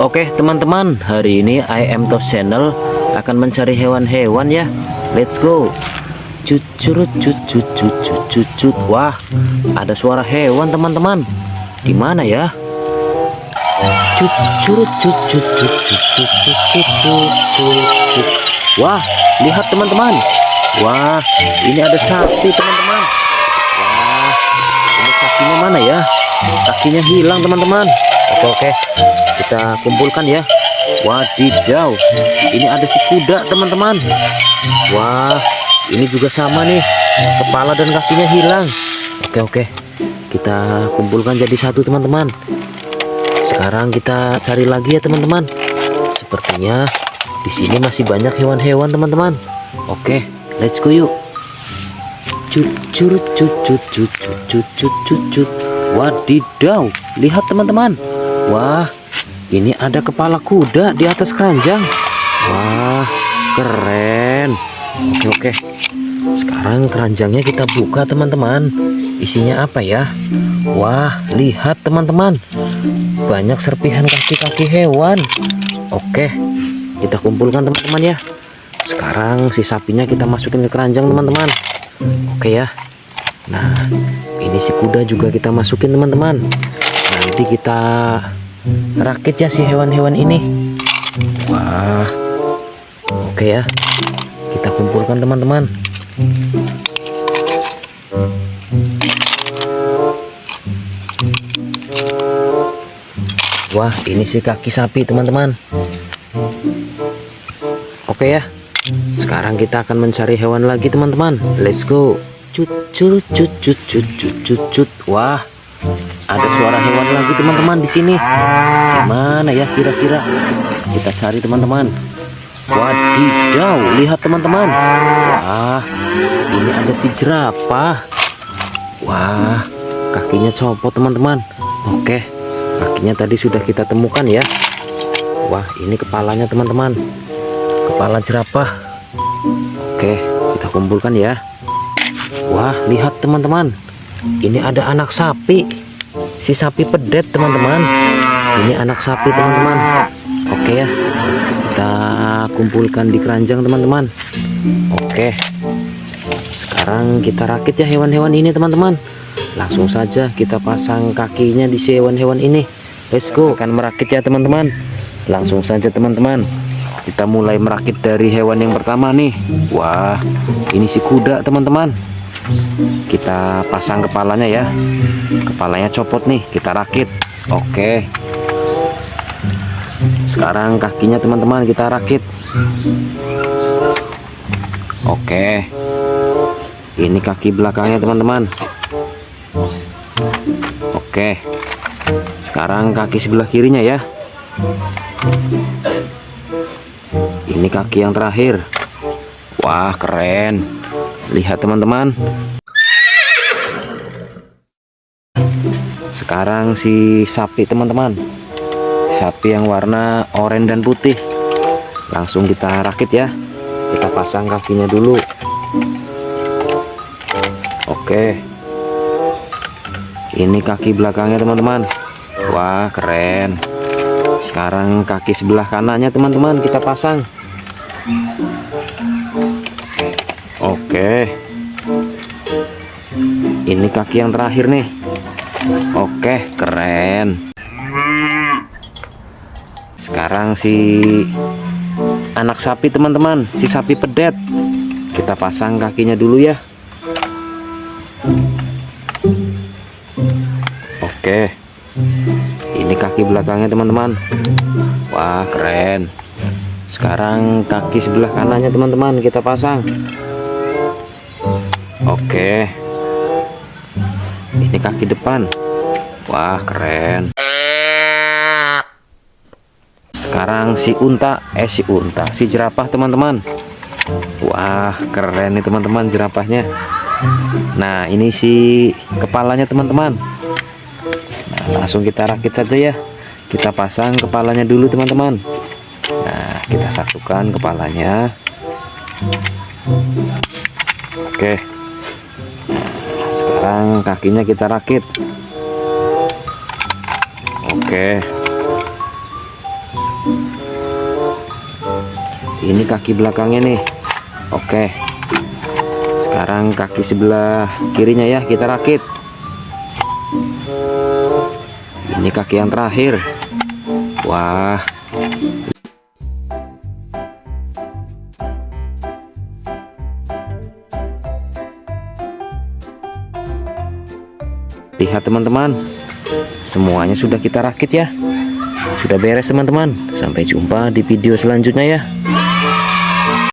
Oke teman-teman, hari ini I am Tos Channel akan mencari hewan-hewan ya. Let's go. Cucurut cucut cucut cucut. Wah, ada suara hewan teman-teman. Di mana ya? Cucurut cucut cucut cucut cucut. Wah, lihat teman-teman. Wah, ini ada sapi teman-teman. Wah, ini kakinya mana ya? Kakinya hilang teman-teman oke oke. Kita kumpulkan ya. Wadidaw ini ada si kuda teman-teman. Wah ini juga sama nih. Kepala dan kakinya hilang. Oke oke. Kita kumpulkan jadi satu teman-teman. Sekarang kita cari lagi ya teman-teman. Sepertinya di sini masih banyak hewan-hewan teman-teman. Oke let's go yuk. Cucut cucut cucut cucut cucut wadidaw lihat teman-teman. Wah, ini ada kepala kuda di atas keranjang. Wah, keren. Oke oke. Sekarang keranjangnya kita buka teman-teman. Isinya apa ya? Wah, lihat teman-teman. Banyak serpihan kaki-kaki hewan. Oke, kita kumpulkan teman-teman ya. Sekarang si sapinya kita masukin ke keranjang teman-teman. Oke ya. Nah, ini si kuda juga kita masukin teman-teman. Nanti kita rakit ya si hewan-hewan ini. Wah. Oke ya. Kita kumpulkan teman-teman. Wah, ini si kaki sapi teman-teman. Oke ya. Sekarang kita akan mencari hewan lagi teman-teman. Let's go. Cut cut cut cut cut. Wah, ada suara hewan lagi teman-teman di sini. Gimana ya kira-kira? Kita cari teman-teman. Wadidaw, lihat teman-teman. Wah, ini ada si jerapah. Wah, kakinya copot teman-teman. Oke, kakinya tadi sudah kita temukan ya. Wah, ini kepalanya teman-teman. Kepala jerapah. Oke, kita kumpulkan ya. Wah, lihat teman-teman. Ini ada anak sapi. Si sapi pedet, teman-teman. Ini anak sapi, teman-teman. Oke ya. Kita kumpulkan di keranjang, teman-teman. Oke. Sekarang kita rakit ya hewan-hewan ini, teman-teman. Langsung saja kita pasang kakinya di si hewan-hewan ini. Let's go. Akan merakit ya, teman-teman. Langsung saja, teman-teman. Kita mulai merakit dari hewan yang pertama nih. Wah, ini si kuda, teman-teman kita pasang kepalanya ya. Kepalanya copot nih kita rakit. Oke. Sekarang kakinya teman-teman kita rakit. Oke. Ini kaki belakangnya teman-teman. Oke. Sekarang kaki sebelah kirinya ya. Ini kaki yang terakhir. Wah keren lihat teman-teman. Sekarang si sapi teman-teman. Sapi yang warna oranye dan putih. Langsung kita rakit ya. Kita pasang kakinya dulu. Oke. Ini kaki belakangnya teman-teman. Wah keren. Sekarang kaki sebelah kanannya teman-teman kita pasang Oke. Ini kaki yang terakhir nih. Oke, keren. Sekarang si anak sapi teman-teman, si sapi pedet. Kita pasang kakinya dulu ya. Oke. Ini kaki belakangnya teman-teman. Wah, keren. Sekarang kaki sebelah kanannya teman-teman kita pasang. Oke. Ini kaki depan. Wah, keren. Sekarang si unta, eh si unta, si jerapah teman-teman. Wah, keren nih teman-teman jerapahnya. Nah, ini si kepalanya teman-teman. Nah, langsung kita rakit saja ya. Kita pasang kepalanya dulu teman-teman. Nah, kita satukan kepalanya. Oke. Nah, sekarang kakinya kita rakit. Oke. Ini kaki belakangnya nih. Oke. Sekarang kaki sebelah kirinya ya kita rakit. Ini kaki yang terakhir. Wah. Lihat teman-teman. Semuanya sudah kita rakit ya. Sudah beres teman-teman. Sampai jumpa di video selanjutnya ya